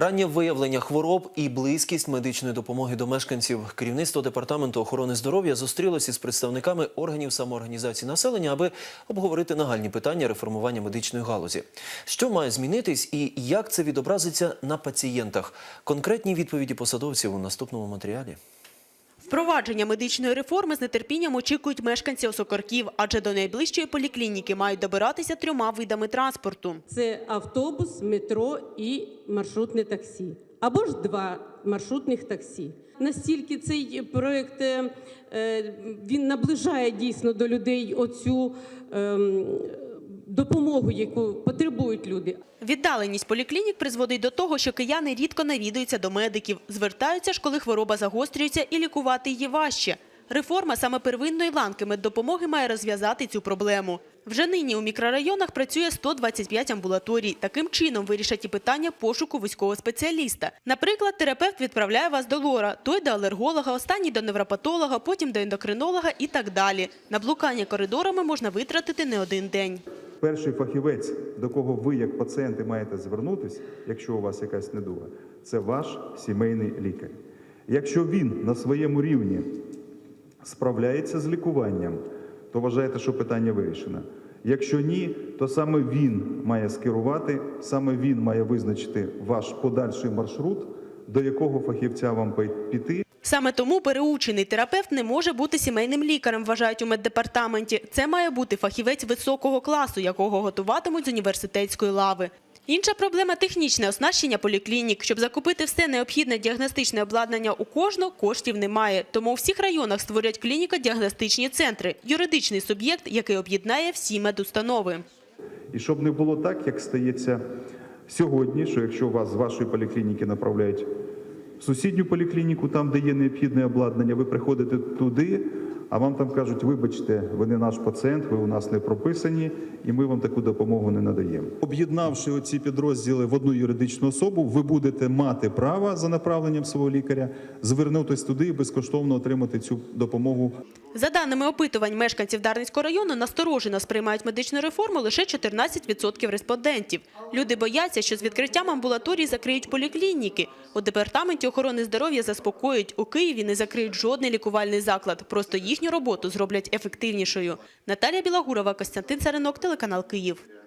Раннє виявлення хвороб і близькість медичної допомоги до мешканців. Керівництво департаменту охорони здоров'я зустрілося із представниками органів самоорганізації населення, аби обговорити нагальні питання реформування медичної галузі. Що має змінитись і як це відобразиться на пацієнтах? Конкретні відповіді посадовців у наступному матеріалі. Впровадження медичної реформи з нетерпінням очікують мешканці Осокорків, адже до найближчої поліклініки мають добиратися трьома видами транспорту. Це автобус, метро і маршрутне таксі. Або ж два маршрутних таксі. Настільки цей проект е, він наближає дійсно до людей оцю ем, допомогу, яку потребують люди. Віддаленість поліклінік призводить до того, що кияни рідко навідуються до медиків, звертаються ж, коли хвороба загострюється і лікувати її важче. Реформа саме первинної ланки меддопомоги має розв'язати цю проблему. Вже нині у мікрорайонах працює 125 амбулаторій. Таким чином вирішать і питання пошуку вузького спеціаліста. Наприклад, терапевт відправляє вас до лора, той до алерголога, останній до невропатолога, потім до ендокринолога і так далі. На блукання коридорами можна витратити не один день. Перший фахівець, до кого ви, як пацієнти, маєте звернутися, якщо у вас якась недуга, це ваш сімейний лікар. Якщо він на своєму рівні справляється з лікуванням, то вважаєте, що питання вирішено. Якщо ні, то саме він має скерувати, саме він має визначити ваш подальший маршрут, до якого фахівця вам піти. Саме тому переучений терапевт не може бути сімейним лікарем, вважають у меддепартаменті. Це має бути фахівець високого класу, якого готуватимуть з університетської лави. Інша проблема – технічне оснащення поліклінік. Щоб закупити все необхідне діагностичне обладнання у кожного, коштів немає. Тому у всіх районах створять клініко-діагностичні центри – юридичний суб'єкт, який об'єднає всі медустанови. І щоб не було так, як стається сьогодні, що якщо вас з вашої поліклініки направляють в сусідню поліклініку, там, де є необхідне обладнання, ви приходите туди, а вам там кажуть, вибачте, ви не наш пацієнт, ви у нас не прописані, і ми вам таку допомогу не надаємо. Об'єднавши оці підрозділи в одну юридичну особу, ви будете мати право за направленням свого лікаря звернутися туди і безкоштовно отримати цю допомогу За даними опитувань мешканців Дарницького району, насторожено сприймають медичну реформу лише 14% респондентів. Люди бояться, що з відкриттям амбулаторій закриють поліклініки. У департаменті охорони здоров'я заспокоюють, у Києві не закриють жодний лікувальний заклад, просто їхню роботу зроблять ефективнішою. Наталія Білагурова, Костянтин Царинок, телеканал Київ.